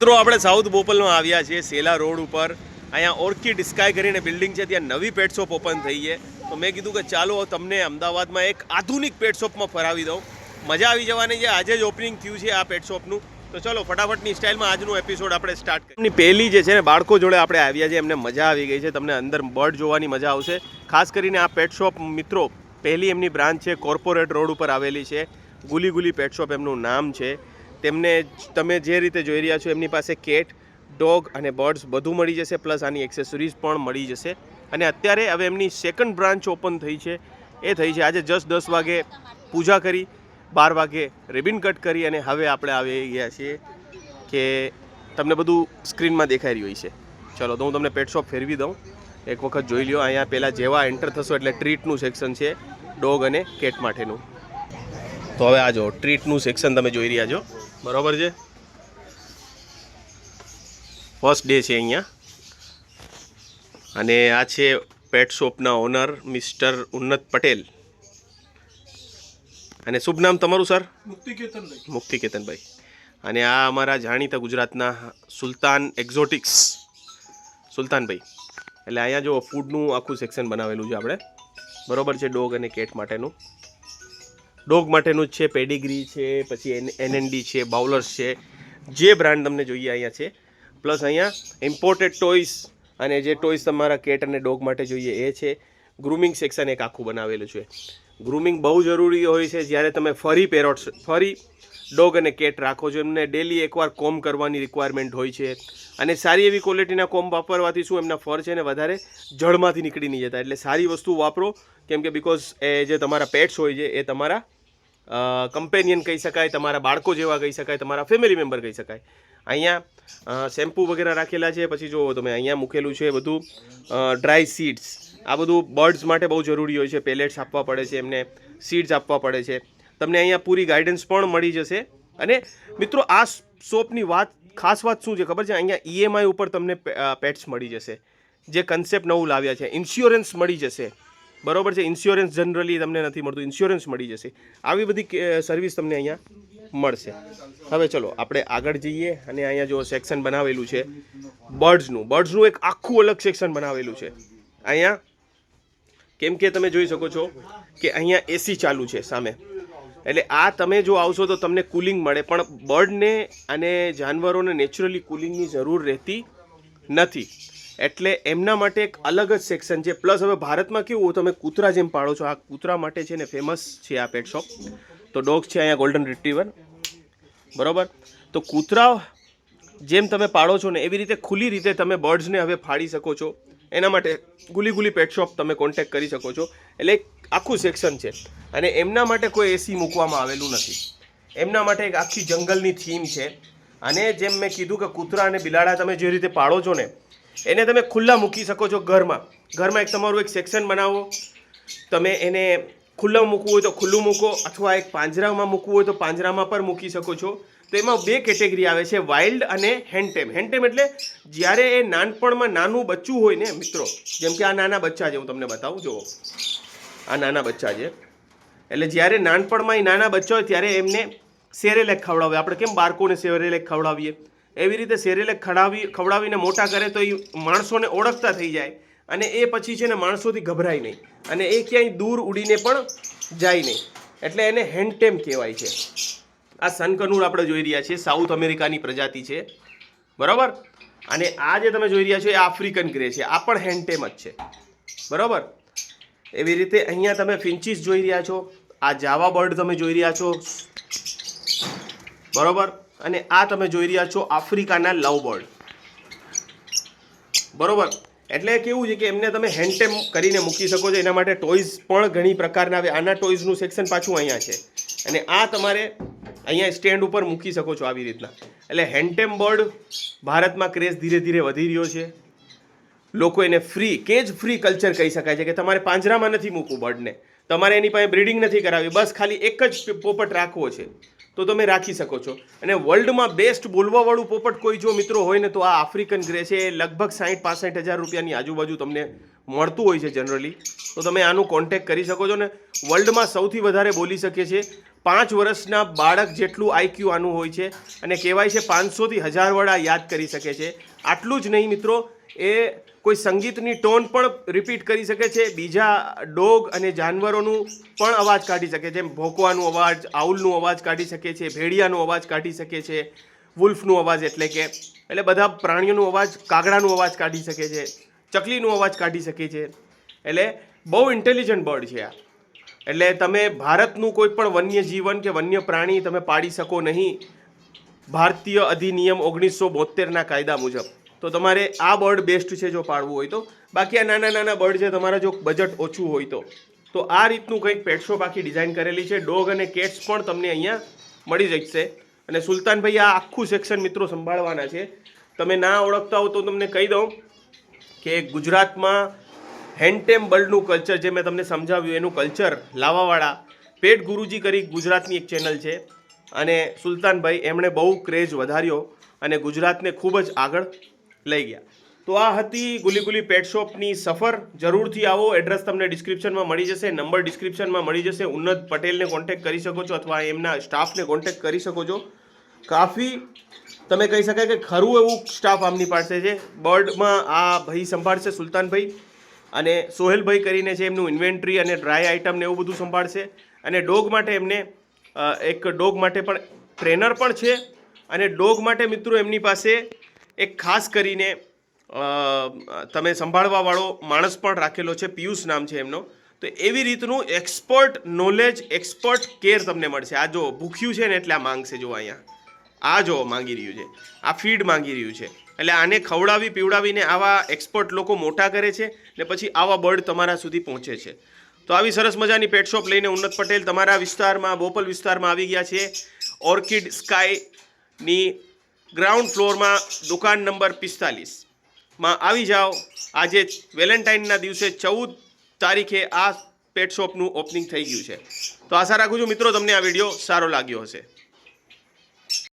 મિત્રો, આપણે સાઉથ બોપલમાં આવ્યા છીએ, સેલા રોડ ઉપર. અહીંયા ઓર્કિડ સ્કાય કરીને બિલ્ડિંગ છે, ત્યાં નવી પેટ શોપ ઓપન થઈ છે. તો મેં કીધું કે ચાલો તમને અમદાવાદમાં એક આધુનિક પેટ શોપમાં ફરાવી દઉં. મજા આવી જવાની છે, આજે જ ઓપનિંગ થયું છે આ પેટ શોપનું તો ચલો, ફટાફટની સ્ટાઇલમાં આજનું એપિસોડ આપણે સ્ટાર્ટ કરીએ. પહેલી જે છે ને, બાળકો જોડે આપણે આવ્યા છે એમને મજા આવી ગઈ છે, તમને અંદર બર્ડ જોવાની મજા આવશે. ખાસ કરીને આ પેટ શોપ મિત્રો, પહેલી એમની બ્રાન્ચ છે કોર્પોરેટ રોડ ઉપર આવેલી છે. ગુલી ગુલી પેટ શોપ એમનું નામ છે. તેમને તમે જે રીતે જોઈ રહ્યા છો, એમની પાસે કેટ, ડોગ અને બર્ડ્સ બધું મળી જશે, પ્લસ આની એક્સેસરીઝ પણ મળી જશે. અને અત્યારે હવે એમની સેકન્ડ બ્રાન્ચ ઓપન થઈ છે. એ થઈ છે. આજે જસ્ટ દસ વાગે પૂજા કરી, બાર વાગે રિબિન કટ કરી અને હવે આપણે આવી ગયા છીએ કે તમને બધું સ્ક્રીનમાં દેખાઈ રહ્યું છે ચલો, તો હું તમને પેટ શોપ ફેરવી દઉં. એક વખત જોઈ લ્યો. અહીંયા પહેલાં જેવા એન્ટર થશો એટલે ટ્રીટનું સેક્શન છે ડોગ અને કેટ માટેનું. તો હવે આ જો ટ્રીટનું સેક્શન તમે જોઈ રહ્યા છો. બરોબર છે? ફર્સ્ટ ડે છે અહીંયા. અને આ છે પેટ શોપના ઓનર મિસ્ટર ઉન્નત પટેલ. અને શુભ નામ તમારું સર મુક્તિકેતનભાઈ. મુક્તિકેતનભાઈ. અને આ અમારા જાણીતા ગુજરાતના સુલતાન એક્ઝોટિક્સ સુલતાનભાઈ. એટલે અહીંયા જો ફૂડનું આખું સેક્શન બનાવેલું છે આપણે. બરોબર છે ડોગ અને કેટ માટેનું. ડોગ માટેનું જ છે, પેડિગ્રી છે, પછી એન, એનએનડી છે, બાઉલર્સ છે, જે બ્રાન્ડ તમને જોઈએ અહીંયા છે. પ્લસ અહીંયા ઇમ્પોર્ટેડ ટોયસ અને જે ટોયસ તમારા કેટ અને ડોગ માટે જોઈએ એ છે. ગ્રુમિંગ સેક્શન એક આખું બનાવેલું છે. ગ્રુમિંગ બહુ જરૂરી હોય છે જ્યારે તમે ફરી પેરોટ્સ ફરી ડોગ અને કેટ રાખો છો, એમને ડેલી એકવાર કોમ કરવાની રિક્વાયરમેન્ટ હોય છે. અને સારી એવી ક્વોલિટીના કોમ વાપરવાથી શું એમના ફર છે ને વધારે જળમાંથી નીકળી નહીં જતા. એટલે સારી વસ્તુ વાપરો, કેમ કે બિકોઝ એ જે તમારા પેટ્સ હોય છે, એ તમારા કમ્પેનિયન કહી શકાય, તમારા બાળકો જેવા કહી શકાય, તમારા ફેમિલી મેમ્બર કહી શકાય. અહીંયા શેમ્પૂ વગેરે રાખેલા છે, પછી જુઓ તમે, અહીંયા મૂકેલું છે બધું ડ્રાય સીડ્સ આ બધું બર્ડ્સ માટે બહુ જરૂરી હોય છે પેલેટ્સ આપવા પડે છે, એમને સીડ્સ આપવા પડે છે. તમને અહીંયા પૂરી ગાઈડન્સ પણ મળી જશે. અને મિત્રો, આ શોપની વાત, ખાસ વાત શું છે ખબર છે? અહીંયા ઈએમઆઈ ઉપર તમને પેટ્સ મળી જશે. જે કન્સેપ્ટ નવું લાવ્યા છે ઇન્સ્યોરન્સ મળી જશે. બરોબર છે? ઇન્સ્યોરન્સ જનરલી તમને નથી મળતું. ઇન્સ્યોરન્સ મળી જશે. આવી બધી સર્વિસ તમને અહીંયા મળશે. હવે ચલો, આપણે આગળ જઈએ અને અહીંયા જો સેક્શન બનાવેલું છે બર્ડ્સનું બર્ડ્સનું એક આખું અલગ સેક્શન બનાવેલું છે. અહીંયા, કેમ કે તમે જોઈ શકો છો કે અહીંયા એસી ચાલુ છે સામે. એટલે આ તમે જો આવશો તો તમને કુલિંગ મળે, પણ બર્ડને અને જાનવરોને નેચરલી કુલિંગની જરૂર રહેતી નથી. એટલે એમના માટે એક અલગ જ સેક્શન છે. પ્લસ હવે ભારતમાં કેવું તમે કૂતરા જેમ પાળો છો, આ કૂતરા માટે છે ને ફેમસ છે આ પેટ શોપ તો ડોગ્સ છે અહીંયા ગોલ્ડન રિટ્રીવર બરાબર? તો કૂતરા જેમ તમે પાળો છો ને, એવી રીતે ખુલ્લી રીતે તમે બર્ડ્સને હવે ફાડી શકો છો. એના માટે ગુલી ગુલી પેટ શોપ તમે કોન્ટેક્ટ કરી શકો છો. એટલે એક આખું સેક્શન છે. અને એમના માટે કોઈ એસી મૂકવામાં આવેલું નથી. એમના માટે એક આખી જંગલની થીમ છે. અને જેમ મેં કીધું કે કૂતરા અને બિલાડા તમે જે રીતે પાળો છો ને એને તમે ખુલ્લા મૂકી શકો છો ઘરમાં. ઘરમાં એક તમારું એક સેક્શન બનાવો. તમે એને ખુલ્લા મૂકવું હોય તો ખુલ્લું મૂકો અથવા એક પાંજરામાં મૂકવું હોય તો પાંજરામાં પણ મૂકી શકો છો. તો એમાં બે કેટેગરી આવે છે વાઇલ્ડ અને હેન્ડટેમ હેન્ડટેમ એટલે જ્યારે એ નાનપણમાં નાનું બચ્ચું હોય ને મિત્રો, જેમ કે આ નાના બચ્ચા છે, હું તમને બતાવું, જુઓ. આ નાના બચ્ચા છે. એટલે જ્યારે નાનપણમાં એ નાના બચ્ચા હોય ત્યારે એમને સેરેલેક ખવડાવે. આપણે કેમ બાળકોને સેરેલેક ખવડાવીએ? એવી રીતે સેરેલેક ખડાવી, ખવડાવીને મોટા કરે તો એ માણસોને ઓળખતા થઈ જાય અને એ પછી છે ને માણસોથી ગભરાય નહીં. અને એ ક્યાંય દૂર ઉડીને પણ જાય નહીં. એટલે એને હેન્ડટેમ કહેવાય છે. આ સનકનુર આપણે જોઈ રહ્યા છીએ. સાઉથ અમેરિકાની પ્રજાતિ છે. બરાબર? અને આ જે તમે જોઈ રહ્યા છો એ આફ્રિકન ગ્રે છે. આ પણ હેન્ડટેમ જ છે. બરાબર? એવી રીતે અહીંયા તમે ફિન્ચીસ જોઈ રહ્યા છો. આ જાવા બર્ડ તમે જોઈ રહ્યા છો. બરોબર? અને આ તમે જોઈ રહ્યા છો આફ્રિકાના લવ બર્ડ. બરોબર? એટલે કેવું છે કે એમને તમે હેન્ડટેમ કરીને મૂકી શકો છો, એના માટે ટોયઝ પણ ઘણી પ્રકારના આવે. આના ટોયઝનું સેક્શન પાછું અહીંયા છે. અને આ તમારે અહીંયા સ્ટેન્ડ ઉપર મૂકી શકો છો આવી રીતના. એટલે હેન્ડટેમ બર્ડ ભારતમાં ક્રેઝ ધીરે ધીરે વધી રહ્યો છે. લોકો એને ફ્રી, કેજ ફ્રી કલ્ચર કહી શકાય છે કે તમારે પાંજરામાં નથી મૂકવું બર્ડને. તમારે એની પાસે બ્રીડિંગ નથી કરાવવી. બસ ખાલી એક જ પોપટ રાખવો છે. તો તમે રાખી શકો છો. અને વર્લ્ડમાં બેસ્ટ બોલવાવાળું પોપટ કોઈ જો મિત્રો હોય ને તો આ આફ્રિકન ગ્રે છે. એ લગભગ સાઠ પાસઠ હજાર રૂપિયાની આજુબાજુ તમને મળતું હોય છે જનરલી તો તમે આનું કોન્ટેક કરી શકો છો ને વર્લ્ડમાં સૌથી વધારે બોલી શકે છે પાંચ વર્ષના બાળક જેટલું આઈક્યુ આનું હોય છે અને કહેવાય છે પાંચસોથી હજાર વડા યાદ કરી શકે છે. આટલું જ નહીં મિત્રો, એ કોઈ સંગીતની ટોન પણ રિપીટ કરી શકે છે, બીજા ડોગ અને જાનવરોનું પણ અવાજ કાઢી શકે છે. ભોંકવાનો અવાજ, આઉલનું અવાજ કાઢી શકે છે, ભેડિયાનો અવાજ કાઢી શકે છે, વુલ્ફનું અવાજ એટલે કે, એટલે બધા પ્રાણીઓનો અવાજ, કાગડાનો અવાજ કાઢી શકે છે, ચકલીનો અવાજ કાઢી શકે છે. એટલે બહુ ઇન્ટેલિજન્ટ બર્ડ છે આ. એટલે તમે ભારતનું કોઈ પણ વન્ય જીવન કે વન્ય પ્રાણી તમે પાડી શકો નહીં. ભારતીય અધિનિયમ ઓગણીસો બોતેરના કાયદા મુજબ. તો તમારે આ બર્ડ બેસ્ટ છે જો પાડવું હોય તો. બાકી આ નાના નાના બર્ડ છે, તમારા જો બજેટ ઓછું હોય તો. તો આ રીતનું કંઈક પેટશોપ આખી ડિઝાઇન કરેલી છે. ડોગ અને કેટ્સ પણ તમને અહીંયા મળી જશે. અને સુલતાનભાઈ આ આખું સેક્શન મિત્રો સંભાળવાના છે. તમે ના ઓળખતા હો તો તમને કહી દઉં કે ગુજરાતમાં હેન્ડટેમ બર્ડનું કલ્ચર જે મેં તમને સમજાવ્યું, એનું કલ્ચર લાવાવાળા પેટ ગુરુજી કરી ગુજરાતની એક ચેનલ છે. અને સુલતાનભાઈ એમણે બહુ ક્રેઝ વધાર્યો અને ગુજરાતને ખૂબ જ આગળ લઈ ગયા. તો આ હતી ગુલી ગુલી પેટ શોપની સફર. જરૂરથી આવો એડ્રેસ તમને ડિસ્ક્રિપ્શનમાં મળી જશે નંબર ડિસ્ક્રિપ્શનમાં મળી જશે. ઉન્નત પટેલને કોન્ટેક કરી શકો છો અથવા એમના સ્ટાફને કોન્ટેક કરી શકો છો. કાફી, તમે કહી શકાય કે ખરું એવું સ્ટાફ આમની પાસે છે. બર્ડમાં આ ભાઈ સંભાળશે સુલતાનભાઈ અને સોહેલભાઈ કરીને છે એમનું ઇન્વેન્ટરી અને ડ્રાય આઇટમ ને એવું બધું સંભાળશે. અને ડોગ માટે એમને એક ડોગ માટે પણ ટ્રેનર પણ છે. અને ડોગ માટે મિત્રો એમની પાસે એક ખાસ કરીને તમે સંભાળવાવાળો માણસ પણ રાખેલો છે, પિયુષ નામ છે એમનો. તો એવી રીતનું એક્સપર્ટ નોલેજ એક્સપર્ટ કેર તમને મળશે. આ જો ભૂખ્યું છે ને એટલે આ માંગશે જો અહીંયા. આ જો માંગી રહ્યું છે. આ ફીડ માંગી રહ્યું છે. એટલે આને ખવડાવી, પીવડાવીને આવા એક્સપર્ટ લોકો મોટા કરે છે ને પછી આવા બર્ડ તમારા સુધી પહોંચે છે. તો આવી સરસ મજાની પેટ શોપ લઈને ઉન્નત પટેલ તમારા વિસ્તારમાં, બોપલ વિસ્તારમાં આવી ગયા છે. ઓર્કિડ સ્કાયની ગ્રાઉન્ડ ફ્લોરમાં દુકાન નંબર પિસ્તાલીસમાં આવી જાઓ. આજે વેલેન્ટાઇનના દિવસે ચૌદ તારીખે આ પેટ શોપનું ઓપનિંગ થઈ ગયું છે. તો આશા રાખું છું મિત્રો તમને આ વીડિયો સારો લાગ્યો હશે.